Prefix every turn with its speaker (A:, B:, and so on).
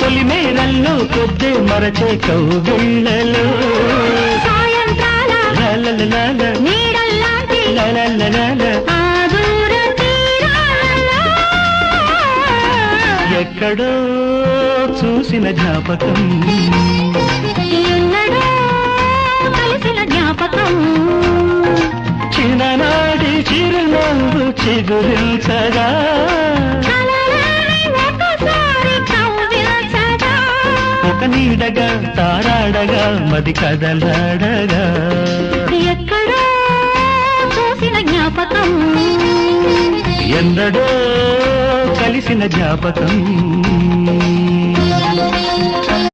A: తొలి మేరల్లో కొద్దే మరచే కౌగిళ్ళలో
B: నీడల్లాంటి
A: ఎక్కడో చూసిన జ్ఞాపకం
B: జ్ఞాపకం
A: చిన్ననాడి చిరునవ్వు చిగురించగా. ఒక నీడగా తారాడగా మది కదలాడగా.
B: ఎక్కడో చూసిన జ్ఞాపకం.
A: ఎందడో కలిసిన జ్ఞాపకం.